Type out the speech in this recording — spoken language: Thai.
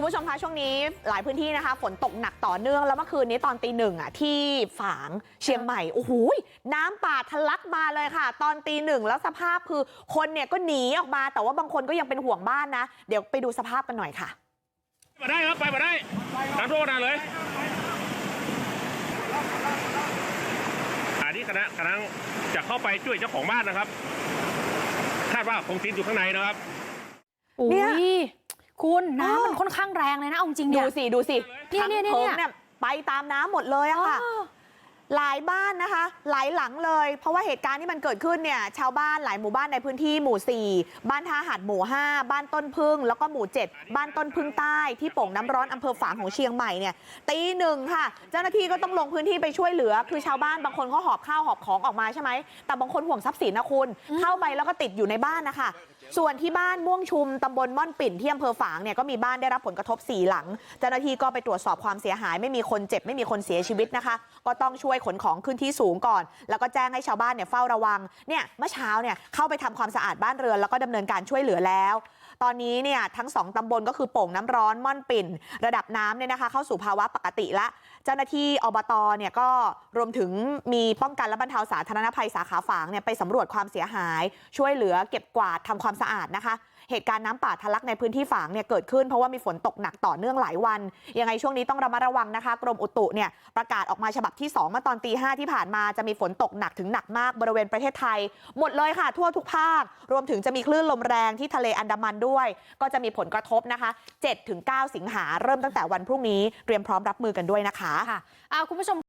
คุณผู้ชมคะช่วงนี้หลายพื้นที่นะคะฝนตกหนักต่อเนื่องแล้วเมื่อคืนนี้ตอนตีหนึ่งอะที่ฝางเชียงใหม่โอ้โหยน้ำป่าทะลักมาเลยค่ะ ตอนตีหนึ่งแล้วสภาพคือคนเนี่ยก็หนีออกมาแต่ว่าบางคนก็ยังเป็นห่วงบ้านนะ เดี๋ยวไปดูสภาพกันหน่อยค่ะมาได้ครับไปมาได้น้ำท่วมขนาดเลยอันนี้คณะกำลังจะเข้าไปช่วยเจ้าของบ้านนะครับคาดว่าคงติดอยู่ข้างในนะครับอุ้เนี่ยย คุณอ้อน้ำมันค่อนข้างแรงเลยนะเอาจริงๆดูเนี่ยสิดูสิเนี่ยทั้งเนี่ยเนี่ยโถงเนี่ยไปตามน้ำหมดเลยอะค่ะอ๋อหลายบ้านนะคะ หลายหลังเลย เพราะว่าเหตุการณ์ที่มันเกิดขึ้นเนี่ยชาวบ้านหลายหมู่บ้านในพื้นที่หมู่ 4 บ้านท่าหาดหมู่ 5 บ้านต้นพึ่ง แล้วก็หมู่ 7 บ้านต้นพึ่งใต้ที่โป่งน้ำร้อนอำเภอฝางของเชียงใหม่เนี่ยตีหนึ่งค่ะ เจ้าหน้าที่ก็ต้องลงพื้นที่ไปช่วยเหลือ คือชาวบ้านบางคนเขาหอบข้าวหอบของออกมาใช่ไหมแต่บางคนห่วงทรัพย์สินนะคุณเข้าไปแล้วก็ติดอยู่ในบ้านนะคะ ส่วนที่บ้านม่วงชุมตำบลม่อนปิ่นที่อำเภอฝางเนี่ยก็มีบ้านได้รับผลกระทบสี่หลังเจ้าหน้าที่ก็ไปตรวจสอบความเสียหายไม่มีคนเจ็บไม่มีคนเสียชีวิตนะคะก็ต้องช่วยขนของขึ้นที่สูงก่อน แล้วก็แจ้งให้ชาวบ้านเนี่ยเฝ้าระวังเนี่ยเมื่อเช้าเนี่ยเข้าไปทำความสะอาดบ้านเรือนแล้วก็ดำเนินการช่วยเหลือแล้ว ตอนนี้เนี่ยทั้งสองตำบลก็คือโป่งน้ำร้อนม่อนปิ่นระดับน้ำเนี่ยนะคะเข้าสู่ภาวะปกติและเจ้าหน้าที่อบตเนี่ยก็รวมถึงมีป้องกันและบรรเทาสาธารณภัยสาขาฝางเนี่ยไปสำรวจความเสียหายช่วยเหลือเก็บกวาดทำความสะอาดนะคะเหตุการณ์น้ำป่าทะลักในพื้นที่ฝางเนี่ยเกิดขึ้นเพราะว่ามีฝนตกหนักต่อเนื่องหลายวันยังไงช่วงนี้ต้องระมัดระวังนะคะกรมอุตุเนี่ยประกาศออกมาฉบับที่2เมื่อตอนตีห้าที่ผ่านมาจะมีฝนตกหนักถึงหนักมากบริเวณประเทศไทย หมดเลยค่ะทั่วทุกภาค รวมถึงจะมีคลื่นลมแรงที่ทะเลอันดามันด้วยก็จะมีผลกระทบนะคะ7-9สิงหาเริ่มตั้งแต่วันพรุ่งนี้เตรียมพร้อมรับมือกันด้วยนะคะค่ะเอาคุณผู้ชม